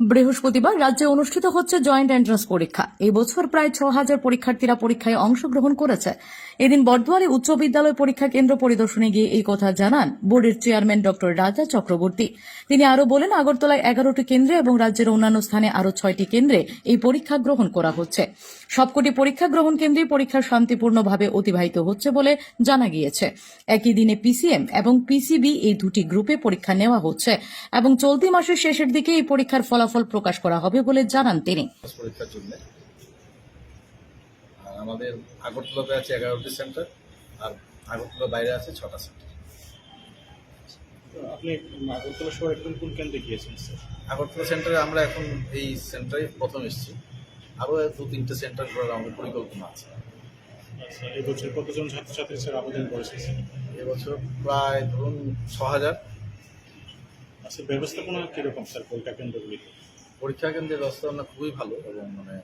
বৃহস্পতিবার রাজ্যে অনুষ্ঠিত হচ্ছে জয়েন্ট এন্ট্রান্স পরীক্ষা। এই বছর প্রায় ছ হাজার পরীক্ষার্থীরা পরীক্ষায় অংশগ্রহণ করেছে। এদিন বর্ধমানে উচ্চ বিদ্যালয় পরীক্ষা কেন্দ্র পরিদর্শনে গিয়ে এই কথা জানান বোর্ডের চেয়ারম্যান ডক্টর রাজা চক্রবর্তী। তিনি আরও বলেন, আগরতলায় এগারোটি কেন্দ্রে এবং রাজ্যের অন্যান্য স্থানে আরও ছয়টি কেন্দ্রে এই পরীক্ষা গ্রহণ করা হচ্ছে। সবকটি পরীক্ষা গ্রহণ কেন্দ্রে পরীক্ষা শান্তিপূর্ণভাবে অতিবাহিত হচ্ছে বলে জানা গিয়েছে। একই দিনে পিসিএম এবং পিসিবি এই দুটি গ্রুপে পরীক্ষা নেওয়া হচ্ছে এবং চলতি মাসের শেষের দিকে এই পরীক্ষার ফলাফল প্রকাশ করা হবে বলে জানান তিনি। পরীক্ষার জন্য। আর আমাদের আগরতলাতে আছে এগারোটি সেন্টার আর আগরতলা বাইরে আছে ছটা সেন্টার। তো আপনি আগরতলা শহরে কোন কোন কেন্দ্রে গিয়েছেন স্যার? আগরতলা সেন্টারে আমরা এখন এই সেন্টারে প্রথম এসেছি। আরও দু তিনটে সেন্টার করার আমাদের পরিকল্পনা আছে। আচ্ছা এই বছর কতজন ছাত্রছাত্রী স্যার আবেদন স্যার? এবছর প্রায় ধরুন ছ হাজার আচ্ছা ব্যবস্থাপনা কীরকম স্যার পরীক্ষা কেন্দ্রগুলিতে? পরীক্ষা কেন্দ্রের ব্যবস্থাপনা খুবই ভালো এবং মানে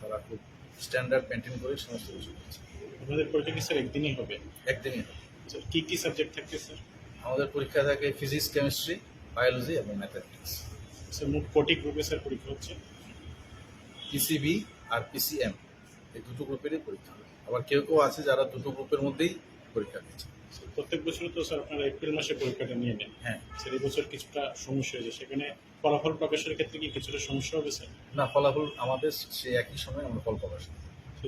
তারা খুব স্ট্যান্ডার্ড মেনটেন করে সমস্ত কিছু করছে। আপনাদের পরীক্ষা কি স্যার একদিনই হবে? একদিনই হবে। স্যার কী কী সাবজেক্ট থাকছে স্যার আমাদের পরীক্ষা থাকে ফিজিক্স কেমিস্ট্রি বায়োলজি এবং ম্যাথামেটিক্স স্যার মোট কটি গ্রুপে স্যার পরীক্ষা হচ্ছে? পিসিবি আর পিসিএম এই দুটো গ্রুপেরই পরীক্ষা। হবে আবার কেউ কেউ আছে যারা দুটো গ্রুপের মধ্যেই পরীক্ষা দিচ্ছে। প্রত্যেক বছর তো স্যার আপনারা এপ্রিল মাসে পরীক্ষাটা নিয়ে নেন। হ্যাঁ। স্যার এই বছর কিছুটা সমস্যা হয়েছে। সেখানে ফলাফল প্রকাশের ক্ষেত্রে কি কিছুটা সমস্যা হবে স্যার? না ফলাফল আমাদের সেই একই সময় আমরা ফল প্রকাশ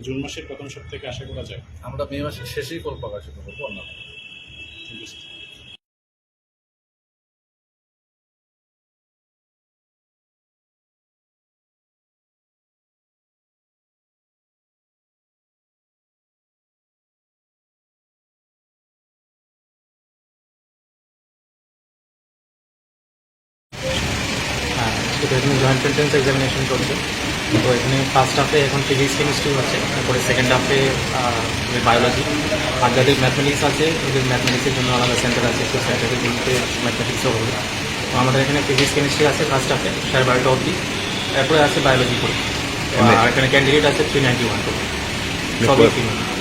জুন মাসের প্রথম সপ্তাহে আশা করা যায়? আমরা মে মাসের শেষেই ফল প্রকাশিত করব অন্য এখানে জয়েন্ট এন্ট্রেন্স এক্সামিনেশন চলছে। তো এখানে ফার্স্ট হাফে এখন ফিজিক্স কেমিস্ট্রি হচ্ছে তারপরে সেকেন্ড হাফে বায়োলজি আর যাদের ম্যাথমেটিক্স আছে ওদের ম্যাথমেটিক্সের জন্য আলাদা সেন্টার আছে সেই সেন্টারের জন্য ম্যাথমেটিক্সও হবে। তো আমাদের এখানে ফিজিক্স কেমিস্ট্রি আছে ফার্স্ট হাফে সাড়ে বারোটা অবধি তারপরে আছে বায়োলজি করে আর এখানে ক্যান্ডিডেট আছে থ্রি নাইনটি ওয়ান করে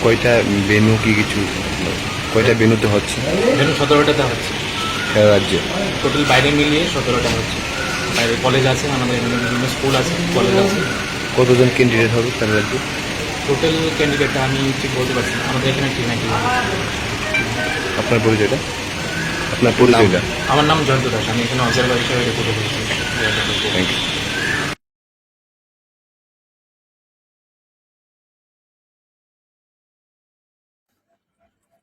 কয়টা বেনু কি কিছু? কয়টা বেনুতে হচ্ছে? ধরুন সতেরোটাতে হচ্ছে। রাজ্যে? টোটাল বাইরে মিলিয়ে সতেরোটা হচ্ছে। বাইরে কলেজ আছে আমাদের এখানে বিভিন্ন স্কুল আছে কলেজ আছে। কতজন ক্যান্ডিডেট হবে সারা রাজ্যে টোটাল ক্যান্ডিডেটটা আমি ঠিক বলতে পারছি না। আমাদের এখানে ঠিক নাইনটি আপনার পরিচয়টা? আপনার পরিচয়টা? আমার নাম জয়ন্ত দাস। আমি এখানে অবজারভার হিসেবে রিপোর্ট করেছি। Thank you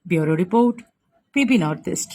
bureau report PB North East.